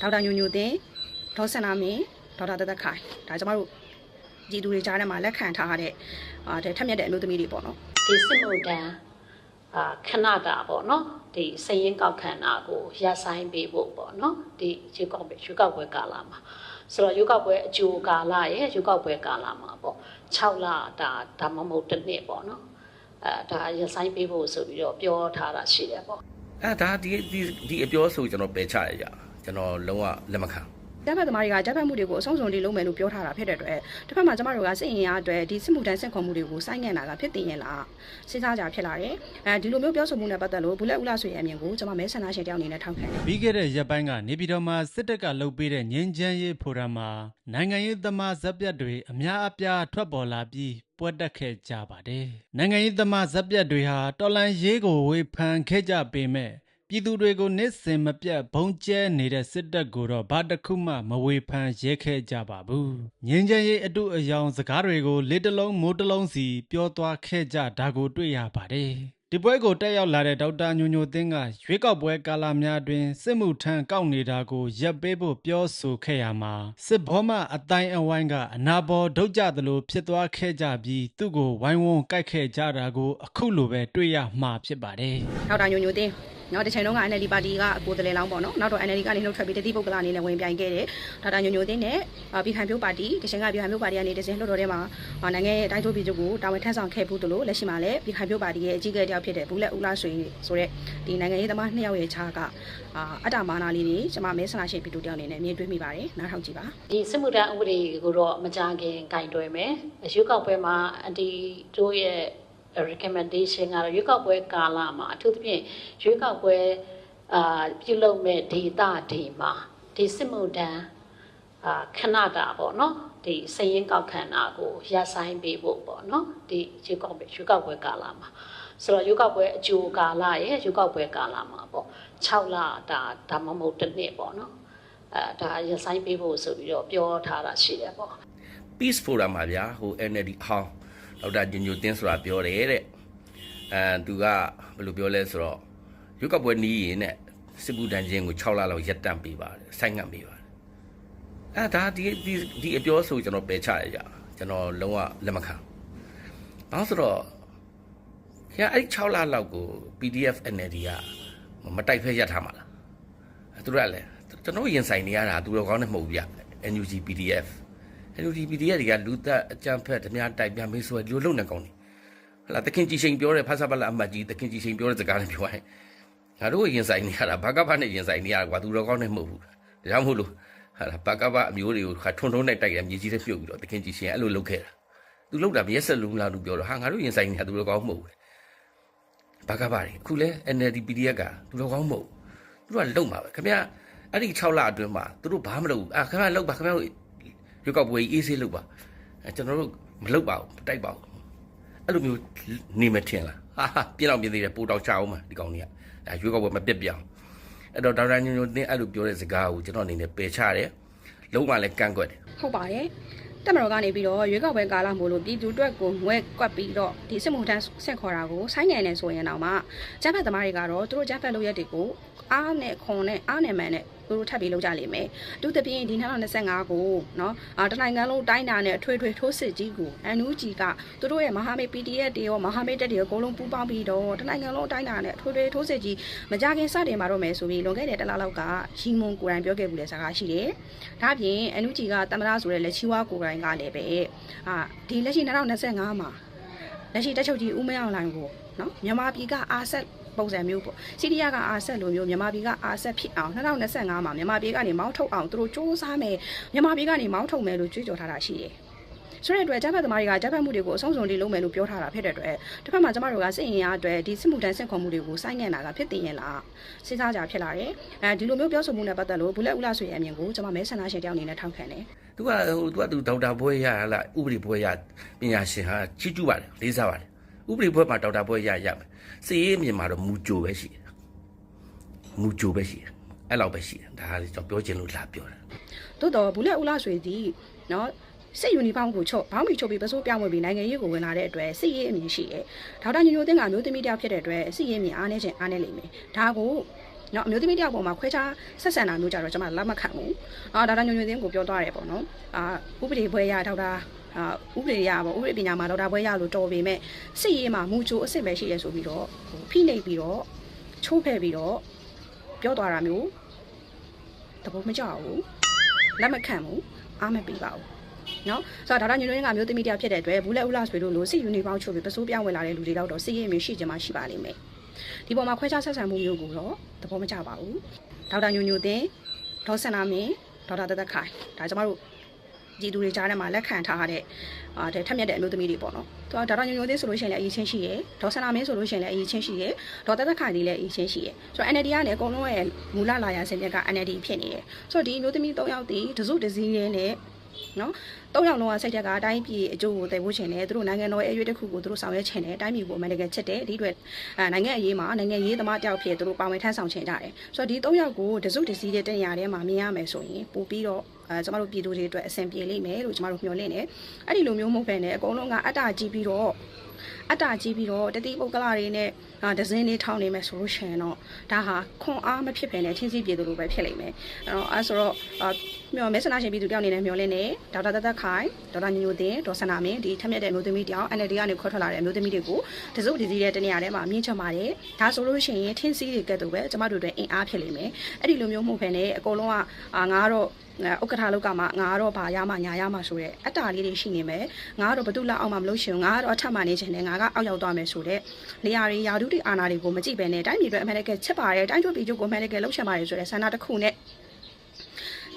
ဒေါက်တာညိုညိုတင်ဒေါက်ဆန္နာမင်းဒေါက်တာတသက်ခိုင်ဒါကျမတို့ကြည်သူတွေကြားထဲမှာလက်ခံထားရတဲ့အာတဲ့ထက်မြက်တဲ့အမျိုးသမီးတွေပေါ့နော်ဒီစစ်မှုတန်းအာခဏတာပေါ့နော်ဒီစည်ရင်ကောက်ခံတာကိုရပ်ဆိုင်ပေးဖို့ပေါ့နော်ဒီရွေးကောက်ပွဲရွေးကောက်ပွဲကာလမှာဆိုတော့ရွေးကောက်ပွဲအကျိုးကာလရဲ့ရွေးကောက်ပွဲကာလမှာပေါ့6လဒါဒါမှမဟုတ်တစ်နှစ်ပေါ့နော်အဲဒါရပ်ဆိုင်ပေးဖို့ဆိုပြီးတော့ပြောထားတာရှိတယ်ပေါ့အဲဒါဒီဒီဒီအပြောဆိုကျွန်တော်ပယ်ချရကြ ကျွန်တော်လုံးဝလက်မခံတပ်ဖက်သမားတွေကတပ်ဖက်မှုတွေကိုအဆုံးစုံလေးလုံးမယ်လို့ပြောထားတာဖြစ်တဲ့အတွက်တစ်ဖက်မှာကျမတို့ကစစ်ရင်ရအတွက်ဒီစစ်မှုတန်းစစ်ခွန်မှုတွေကိုစိုင်းငံ့တာကဖြစ်တင်ရင်လားစဉ်းစားကြဖြစ်လာတယ်အဲဒီလိုမျိုးပြောဆိုမှုနဲ့ပတ်သက်လို့ဘူးလက်ဦးလာဆွေရဲ့အမြင်ကိုကျွန်မမဲဆန္ဒရှင်တယောက်အနေနဲ့ထောက်ခံတယ်ပြီးခဲ့တဲ့ရက်ပိုင်းကနေပြည်တော်မှာစစ်တပ်ကလှုပ်ပေးတဲ့ငင်းချမ်းရေးဖိုရမ်မှာနိုင်ငံရေးသမားဇက်ပြတ်တွေအများအပြားထွက်ပေါ်လာပြီးပွဲတက်ခဲ့ကြပါတယ်။နိုင်ငံရေးသမားဇက်ပြတ်တွေဟာတော်လန်ရေးကိုဝေဖန်ခဲ့ကြပေမဲ့ ပြည်သူတွေကိုနစ်စင်မပြတ်ဘုံကျဲနေတဲ့စစ်တပ်ကိုတော့ဘာတစ်ခုမှမဝေဖန်ရဲခဲ့ကြပါဘူး။ငင်းချမ်းရေးအတုအယောင်စကားတွေကိုလေးတစ်လုံးမိုးတစ်လုံးစီပြောသွားခဲ့ကြဒါကိုတွေ့ရပါတယ်။ဒီပွဲကိုတက်ရောက်လာတဲ့ဒေါက်တာညိုညိုသင်းကရွေးကောက်ပွဲကာလများတွင်စစ်မှုထမ်းကောက်နေတာကိုရပ်ပေးဖို့ပြောဆိုခဲ့ရမှာစစ်ဘောမအတိုင်းအဝိုင်းကအနာဘော်ဒုတ်ကြသလိုဖြစ်သွားခဲ့ကြပြီးသူ့ကိုဝိုင်းဝန်းကြိုက်ခဲ့ကြတာကိုအခုလိုပဲတွေ့ရမှာဖြစ်ပါတယ်ဒေါက်တာညိုညိုတင် နော်တစ်ချိန်လုံးက NLD ပါတီကအကိုယ်တလေလောင်းပေါ့နော်နောက်တော့ NLD ကနေနှုတ်ထွက်ပြီးတတိပုဂ္ဂလအနေနဲ့ဝင်ပြိုင်ခဲ့တယ်ဒေါက်တာညိုညိုတင်နဲ့အာပြည်ခိုင်ဖြိုးပါတီတစ်ချိန်ကပြည်ခိုင်ဖြိုးပါတီကနေတစ်ချိန်လွှတ်တော်ထဲမှာအာနိုင်ငံရဲ့တိုင်းထိုးပြည်ချုပ်ကိုတာဝန်ထမ်းဆောင်ခဲ့ဘူးတလို့လက်ရှိမှာလည်းပြည်ခိုင်ဖြိုးပါတီရဲ့အကြီးအကဲတယောက်ဖြစ်တဲ့ဘူးလက်ဦးလာဆွေဆိုတဲ့ဒီနိုင်ငံရေးသမားနှစ်ယောက်ရဲ့ခြားကအာအတ္တမာနာလေးတွေကျွန်မမဲဆန္ဒရှင်ပြည်သူတယောက်အနေနဲ့မြင်တွေ့မိပါတယ်နားထောင်ကြည့်ပါဒီစစ်မှုထမ်းဥပဒေကိုတော့မကြခင်ကင်တွယ်မယ်ရွေးကောက်ပွဲမှာအန်တီတို့ရဲ့ recommendation ကတော့ရွေးကောက်ပွဲကာလမှာအထူးသဖြင့်ရွေးကောက်ပွဲအာပြုလုပ်မဲ့ဒေတာဒီမှာဒီစစ်မှုထမ်းအာခဏတာပေါ့နော်ဒီစည်ရင်ကောက်ခံတာကိုရပ်ဆိုင်ပေးဖို့ပေါ့နော်ဒီရွေးကောက်ပွဲရွေးကောက်ပွဲကာလမှာဆိုတော့ရွေးကောက်ပွဲအကျိုးကာလရဲ့ရွေးကောက်ပွဲကာလမှာပေါ့6လဒါဒါမှမဟုတ်တစ်နှစ်ပေါ့နော်အဲဒါရဆိုင်ပေးဖို့ဆိုပြီးတော့ပြောထားတာရှိတယ်ပေါ့ peace forum မှာဗျာဟို NLD အဟောင်း ဒေါက်တာညိုညိုတင်းဆိုတာပြောတယ်တဲ့အဲသူကဘယ်လိုပြောလဲဆိုတော့ရုပ်ကပွဲနီးရင်နဲ့စစ်ဘူးတန်ချင်းကို6လလောက်ရက်တန့်ပေးပါတယ်ဆိုင်းငံ့ပေးပါတယ်အဲဒါဒီဒီဒီအပြောဆိုကျွန်တော်ပယ်ချရကြကျွန်တော်လုံးဝလက်မခံဘာလို့ဆိုတော့ခင်ဗျာအဲ့6လလောက်ကို PDF NLD ကမတိုက်ဖက်ရက်ထားမှာလားအဲသူတို့ကလည်းကျွန်တော်ရင်ဆိုင်နေရတာသူတို့ကောင်းနေမဟုတ်ဘူးဗျ NUG PDF NUG PDF တွေကလူသက်အကြမ်းဖက်ဓမြတိုက်ပြန်မေးဆိုရဒီလိုလုံနေကောင်းနေဟလာတခင်ကြီးချိန်ပြောတဲ့ဖဆပလအမတ်ကြီးတခင်ကြီးချိန်ပြောတဲ့စကားလည်းပြောရင်ငါတို့ရင်ဆိုင်နေရတာဘာကဘာနဲ့ရင်ဆိုင်နေရတာကွာသူတို့ကောင်းနေမဟုတ်ဘူးဒါကြောင့်မို့လို့ဟာလာဘာကဘာအမျိုးတွေကိုခါထွန်းထွန်းနဲ့တိုက်ရမြေကြီးတွေပြုတ်ပြီးတော့တခင်ကြီးချိန်အဲ့လိုလုပ်ခဲ့တာသူလုပ်တာမျက်စက်လုံးလားလို့ပြောတော့ဟာငါတို့ရင်ဆိုင်နေတာသူတို့ကောင်းမဟုတ်ဘူးဘာကဘာတွေအခုလဲ NLD PDF ကသူတို့ကောင်းမဟုတ်သူတို့ကလုံမှာပဲခင်ဗျာအဲ့ဒီ6လအတွင်းမှာသူတို့ဘာမလုပ်ဘူးအာခင်ဗျာလုံပါခင်ဗျာ ရွေးကောက်ပွဲအေးဆေးလုပ်ပါအဲကျွန်တော်တို့မလုပ်ပါဘူးမတိုက်ပါဘူးအဲ့လိုမျိုးနေမထင်လားဟာဟာပြင်းတော့ပြင်းသေးတယ်ပိုတော့ချအောင်မှာဒီကောင်ကြီးကအဲရွေးကောက်ပွဲမပြက်ပြောင်းအဲ့တော့ဒေါက်တာညိုညိုတင်းအဲ့လိုပြောတဲ့စကားကိုကျွန်တော်အနေနဲ့ပယ်ချတယ်လုံးဝလည်းကန့်ကွက်တယ်ဟုတ်ပါတယ်တက်မတော်ကနေပြီးတော့ရွေးကောက်ပွဲကာလမို့လို့ပြည်သူအတွက်ကိုငွဲကွက်ပြီးတော့ဒီစစ်မှုထမ်းဆက်ခေါ်တာကိုဆိုင်းငံနေဆိုရင်တော့မှဂျက်ဖက်သမားတွေကတော့သူတို့ဂျက်ဖက်လုပ်ရက်တွေကိုအားနဲ့ခွန်နဲ့အားနဲ့မှန်နဲ့ သူတို့ထပ်ပြီးလုပ်ကြလိမ့်မယ်။သူတပြင်းဒီ2025ကိုနော်တနိုင်ငံလုံးတိုင်းတာနဲ့အထွေထွေထိုးစစ်ကြီးကိုအန်ယူဂျီကသူတို့ရဲ့မဟာမိတ် PDF တွေရောမဟာမိတ်တပ်တွေရောအကုန်လုံးပူးပေါင်းပြီးတော့တနိုင်ငံလုံးတိုင်းတာနဲ့အထွေထွေထိုးစစ်ကြီးမကြခင်စတင်မှာတော့မယ်ဆိုပြီးလွန်ခဲ့တဲ့တလားလောက်ကရီမွန်ကိုယ်တိုင်ပြောခဲ့ဘူးလေစကားရှိတယ်။ဒါပြင်အန်ယူဂျီကတမရဆိုတဲ့လက်ချီဝါကိုယ်တိုင်ကလည်းပဲအာဒီလက်ရှိ2025မှာလက်ရှိတက်ချုပ်ကြီးဦးမအောင်လိုင်ကိုနော်မြန်မာပြည်ကအာဆက် ပုံစံမျိုးပေါ့စီးရီးယားကအာဆက်လိုမျိုးမြန်မာပြည်ကအာဆက်ဖြစ်အောင်2025မှာမြန်မာပြည်ကနေမောင်းထုတ်အောင်သူတို့စ조사မယ်မြန်မာပြည်ကနေမောင်းထုတ်မယ်လို့ကြွေးကြော်ထားတာရှိတယ်ဆိုတဲ့အတွက်ဂျပန်သမားတွေကဂျပန်မှုတွေကိုအဆုံးစုံလေးလုံးမယ်လို့ပြောထားတာဖြစ်တဲ့အတွက်တစ်ဖက်မှာကျမတို့ကစစ်ရင်ရအတွက်ဒီစစ်မှုတန်းစစ်ခွန်မှုတွေကိုစိုင်းငံ့တာကဖြစ်တင်ရင်လားစဉ်းစားကြဖြစ်လာတယ်အဲဒီလိုမျိုးပြောဆိုမှုနဲ့ပတ်သက်လို့ဘူးလက်ဦးလာဆွေရဲ့အမြင်ကိုကျမမဲဆန္ဒရှင်တယောက်အနေနဲ့ထောက်ခံတယ်သူကဟိုသူကသူဒေါက်တာဘွဲရဟလားဥပဒေဘွဲရပညာရှင်ဟာချီးကျူးပါတယ်လေးစားပါတယ် ဥပဒေဘွဲမှာဒေါက်တာဘွဲရရမယ်စီရေးအမြင်မှာတော့မူကြိုပဲရှိတယ်မူကြိုပဲရှိတယ်အဲ့လောက်ပဲရှိတယ်ဒါဟာကျွန်တော်ပြောချင်လို့လာပြောတာသို့တော့ဘူးလက်ဦးလာဆွေသည်နော်စစ်ယူနီဖောင်းကိုချုပ်ဘောင်းမီချုပ်ပြီးပစိုးပြောင်းဝင်ပြီးနိုင်ငံရေးကိုဝင်လာတဲ့အတွက်စစ်ရေးအမြင်ရှိတယ်။ဒေါက်တာညိုညိုတင်းကမျိုးသမီးတယောက်ဖြစ်တဲ့အတွက်စစ်ရေးအမြင်အားနေခြင်းအားနေလိမ့်မယ်။ဒါကိုနော်အမျိုးသမီးတယောက်ပေါ်မှာခွဲခြားဆက်ဆံတာမျိုးကြတော့ကျွန်မလက်မခံဘူးအာဒေါက်တာညွညွသင်းကိုပြောသွားတယ်ပေါ့နော်အာဥပဒေဘွဲရဒေါက်တာအာဥပဒေရပေါ့ဥပဒေပညာမှာဒေါက်တာဘွဲရလို့တော်ပေမဲ့စစ်ရေးမှာမူချိုအစ်စ်ပဲရှိရဆိုပြီးတော့ဟိုဖိနှိပ်ပြီးတော့ချိုးဖဲ့ပြီးတော့ပြောသွားတာမျိုးတဘောမကြောက်ဘူးလက်မခံဘူးအားမပေးပါဘူးနော်ဆိုတော့ဒေါက်တာညွညွကမျိုးသမီးတယောက်ဖြစ်တဲ့အတွက်ဘူးလက်ဦးလာဆွေတို့လိုစစ်ယူနီဖောင်းချိုးပြီးပစိုးပြောင်းဝင်လာတဲ့လူတွေတော့စစ်ရေးမျိုးရှိကြမှာရှိပါလိမ့်မယ်ဒီပေါ်မှာခွဲခြားဆက်ဆံမှုမျိုးကိုတော့တဘောမကြပါဘူးဒေါက်တာညွညွတင်ဒေါက်ဆန္နာမင်းဒေါက်တာတသက်ခိုင်ဒါကျမတို့ ဒီသူတွေကြားထဲမှာလက်ခံထားတဲ့အာတဲ့ထက်မြက်တဲ့အမျိုးသမီးတွေပေါ့နော်သူကဒေါက်တာညွညွတင်ဆိုလို့ရှိရင်လည်းအရေးချင်းရှိရယ်ဒေါက်ဆန္နာမင်းဆိုလို့ရှိရင်လည်းအရေးချင်းရှိရယ်ဒေါက်တာသက်ခိုင်လေးလည်းအရေးချင်းရှိရယ်ဆိုတော့ NLD ကလည်းအကုန်လုံးရဲ့မူလလာရစင်မြက်က NLD ဖြစ်နေတယ်ဆိုတော့ဒီအမျိုးသမီး၃ယောက်တည်တစုတစည်းလေးနဲ့ နော်သုံးယောက်လုံးကစိတ်သက်ကအတိုင်းပြည်အကျိုးကိုတည်ဖို့ချင်တယ်သူတို့နိုင်ငံတော်ရဲ့အရွေးတစ်ခုကိုသူတို့ဆောင်ရွက်ချင်တယ်အတိုင်းပြည်ကိုအမှန်တကယ်ချစ်တယ်ဒီအတွက်အဲနိုင်ငံအရေးမှာနိုင်ငံရေးသမားတယောက်ဖြစ်သူတို့ပါဝင်ထမ်းဆောင်ချင်ကြတယ်ဆိုတော့ဒီသုံးယောက်ကိုတစုတစည်းတဲ့တနေရာထဲမှာမြင်ရမယ်ဆိုရင်ပို့ပြီးတော့အဲကျမတို့ပြည်သူတွေအတွက်အဆင်ပြေလိမ့်မယ်လို့ကျမတို့မျှော်လင့်တယ်အဲ့ဒီလိုမျိုးမဟုတ်ဘဲနဲ့အကုန်လုံးကအတ္တကြီးပြီးတော့အတ္တကြီးပြီးတော့တတိပုဂ္ဂလတွေနဲ့အာဒဇင်းလေးထောင်းနေမယ်ဆိုလို့ရှိရင်တော့ဒါဟာခွန်အားမဖြစ်ဘဲနဲ့ချင်းစီပြေသူလိုပဲဖြစ်လိမ့်မယ်အဲ့တော့အဲဆိုတော့အာ မျောမဲဆန္ဒရှင်ပြည်သူတယောက်အနေနဲ့မျောလင့်နေဒေါက်တာတသက်ခိုင်ဒေါက်တာညိုညိုတင်ဒေါ်ဆန္ဒမင်းဒီထက်မြက်တဲ့အမျိုးသမီးတယောက် NLD ကနေခေါ်ထွက်လာတဲ့အမျိုးသမီးတွေကိုတစုတစည်းတဲ့တနေရာထဲမှာမြင့်ချပါတယ်ဒါဆိုလို့ရှိရင်ထင်းစီးတွေကဲ့သို့ပဲကျမတို့တွေအင်အားဖြစ်လိမ့်မယ်အဲ့ဒီလိုမျိုးမှုဖ ೇನೆ အကုန်လုံးကအာငါကတော့ဥက္ကဋ္ဌလောက်ကမှငါကတော့ဗာရမှညာရမှဆိုတဲ့အတ္တလေးတွေရှိနေမယ်ငါကတော့ဘသူလက်အောက်မှာမလို့ရှင်ငါကတော့အထက်မှာနေချင်တယ်ငါကအောက်ရောက်သွားမယ်ဆိုတဲ့နေရာတွေယာဒုတိအာဏာတွေကိုမကြည့်ပဲနဲ့တိုင်းပြည်အတွက်အမှန်တကယ်ချစ်ပါတယ်တိုင်းကျွပြည်ချုပ်ကိုအမှန်တကယ်လှုပ်ရှားပါတယ်ဆိုတဲ့ဆန္ဒတစ်ခုနဲ့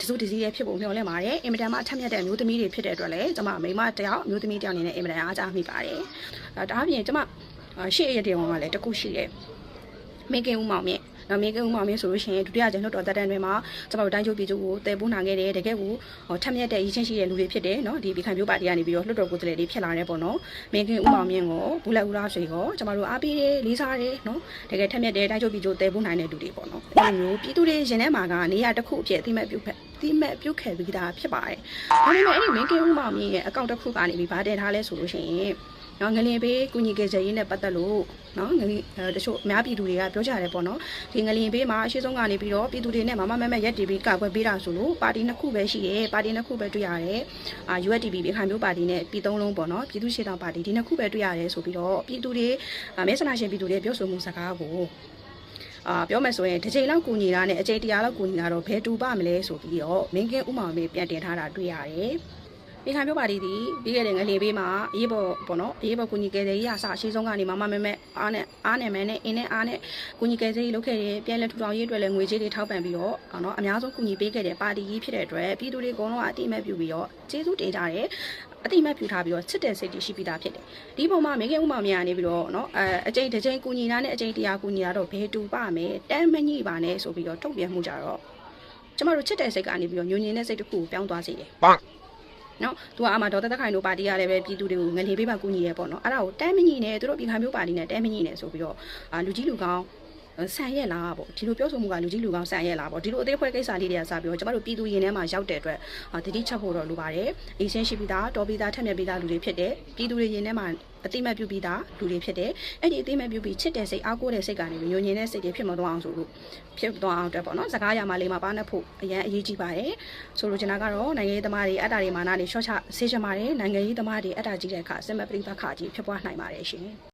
တစုတစည်းရဲ့ဖြစ်ဖို့မျှော်လင့်ပါတယ်အင်မတန်မှအထက်မြတ်တဲ့အမျိုးသမီးတွေဖြစ်တဲ့အတွက်လည်းကျွန်မမိမတယောက်အမျိုးသမီးတယောက်အနေနဲ့အင်မတန်အားကြမိပါတယ်အဲဒါအပြင်ကျွန်မရှေ့ရတဲ့ကောင်ကလည်းတခုရှိတယ်မင်းကင်းဦးမောင်မြင့်နော်မင်းကဦးမောင်မင်းဆိုလို့ရှိရင်ဒုတိယကျင်းလွှတ်တော်တက်တန်းတွေမှာကျွန်တော်တို့တိုင်းချုပ်ပြည်ချုပ်ကိုတည်ပိုးနိုင်ခဲ့တယ်တကယ်ကိုထက်မြက်တဲ့ရည်ချင်းရှိတဲ့လူတွေဖြစ်တယ်နော်ဒီပြည်ခိုင်မျိုးပါတီကနေပြီးတော့လွှတ်တော်ကိုယ်စားလှယ်တွေဖြစ်လာတယ်ပေါ့နော်မင်းကဦးမောင်မြင့်ကိုဘူးလက်ဦးလားဆွေကိုကျွန်တော်တို့အားပေးတယ်လေးစားတယ်နော်တကယ်ထက်မြက်တဲ့တိုင်းချုပ်ပြည်ချုပ်တည်ပိုးနိုင်တဲ့လူတွေပေါ့နော်အဲ့လိုမျိုးပြည်သူတွေရင်ထဲမှာကနေရာတစ်ခုအဖြစ်အတိမတ်ပြုတ်ဖက် တိမတ်ပြုတ်ခဲ့ပြီးသားဖြစ်ပါတယ်ဒါပေမဲ့အဲ့ဒီမင်းကဦးမောင်မြင့်ရဲ့အကောင့်တစ်ခုကနေပြီးဗားတင်ထားလဲဆိုလို့ရှိရင်နော်ငလင်ပေးကုညီကေချရေးနဲ့ပတ်သက်လို့နော်ငလင်တချို့အများပြည်သူတွေကပြောကြတယ်ပေါ့နော်ဒီငလင်ပေးမှာအရှိဆုံးကနေပြီးတော့ပြည်သူတွေနဲ့မမမမရက်တီပြီးကာကွယ်ပေးတာဆိုလို့ပါတီနှစ်ခုပဲရှိတယ်ပါတီနှစ်ခုပဲတွေ့ရတယ်အာ USDP ပြည်ခိုင်မျိုးပါတီနဲ့ပြည်သုံးလုံးပေါ့နော်ပြည်သူ့ရှေ့တောင်ပါတီဒီနှစ်ခုပဲတွေ့ရတယ်ဆိုပြီးတော့ပြည်သူတွေမဲဆန္ဒရှင်ပြည်သူတွေပြောဆိုမှုစကားကို အာပြောမယ်ဆိုရင်တစ်ချိန်လောက်ကူညီတာနဲ့အချိန်တရာလောက်ကူညီတာတော့ဘယ်တူပါမလဲဆိုပြီးတော့မင်းကင်းဥမာမေပြန်တင်ထားတာတွေ့ရတယ် ပြည်ခိုင်မျိုးပါတီဒီပြီးခဲ့တဲ့ငလေပေးမှာအရေးပေါ်ပေါ့နော်အရေးပေါ်ကူညီကယ်ဆယ်ရေးအစအရှိဆုံးကနေမမမဲမဲအားနဲ့အားနဲ့မဲနဲ့အင်းနဲ့အားနဲ့ကူညီကယ်ဆယ်ရေးလုပ်ခဲ့တယ်ပြန်လဲထူထောင်ရေးအတွက်လည်းငွေကြေးတွေထောက်ပံ့ပြီးတော့နော်အများဆုံးကူညီပေးခဲ့တဲ့ပါတီကြီးဖြစ်တဲ့အတွက်ပြည်သူတွေအကုန်လုံးကအတိအမဲ့ပြုပြီးတော့ကျေးဇူးတင်ကြတယ်အတိအမဲ့ပြုထားပြီးတော့ချစ်တဲ့စိတ်တွေရှိပြီးသားဖြစ်တယ်ဒီပုံမှာမိခင်ဥမာမြန်ကနေပြီးတော့နော်အဲအကျိန်တစ်ချိန်ကူညီတာနဲ့အကျိန်တရားကူညီတာတော့ဘယ်တူပါမယ်တမ်းမညိပါနဲ့ဆိုပြီးတော့ထုတ်ပြန်မှုကြတော့ကျမတို့ချစ်တဲ့စိတ်ကနေပြီးတော့ညဉ့်ညင်တဲ့စိတ်တစ်ခုကိုပြောင်းသွားစေတယ် နော်သူကအမဒေါ်သက်သက်ခိုင်တို့ပါတီကလည်းပဲပြည်သူတွေကိုငလင်ပေးပါကူညီရဲပေါ့နော်အဲ့ဒါကိုတမ်းမညိနဲ့သူတို့ပြည်ခိုင်မျိုးပါတီနဲ့တမ်းမညိနဲ့ဆိုပြီးတော့အာလူကြီးလူကောင်း ဆန်ရက်လားပေါ့ဒီလိုပြောဆိုမှုကလူကြီးလူကောင်းဆန်ရက်လားပေါ့ဒီလိုအသေးဖွဲကိစ္စလေးတွေကစပြီးတော့ကျမတို့ပြည်သူရင်ထဲမှာရောက်တဲ့အတွက်တတိချက်ဖို့တော့လိုပါတယ်အေးရှင်းရှိပြီးသားတော်ပြီးသားထက်မြက်ပြီးသားလူတွေဖြစ်တယ်ပြည်သူတွေရင်ထဲမှာအတိမတ်ပြုပြီးသားလူတွေဖြစ်တယ်အဲ့ဒီအတိမတ်ပြုပြီးချစ်တဲ့စိတ်အားကိုးတဲ့စိတ်ကနေညဉ့်ညင်တဲ့စိတ်တွေဖြစ်မသွားအောင်ဆိုလို့ဖြစ်သွားအောင်အတွက်ပေါ့နော်စကားရမှာလေးမှာပါနဲ့ဖို့အရန်အရေးကြီးပါတယ်ဆိုလိုချင်တာကတော့နိုင်ငံရေးသမားတွေအတ္တတွေမာနတွေရှော့ချဆေးချင်ပါတယ်နိုင်ငံရေးသမားတွေအတ္တကြီးတဲ့အခါစစ်မပရိပခါကြီးဖြစ်ပွားနိုင်ပါတယ်ရှင်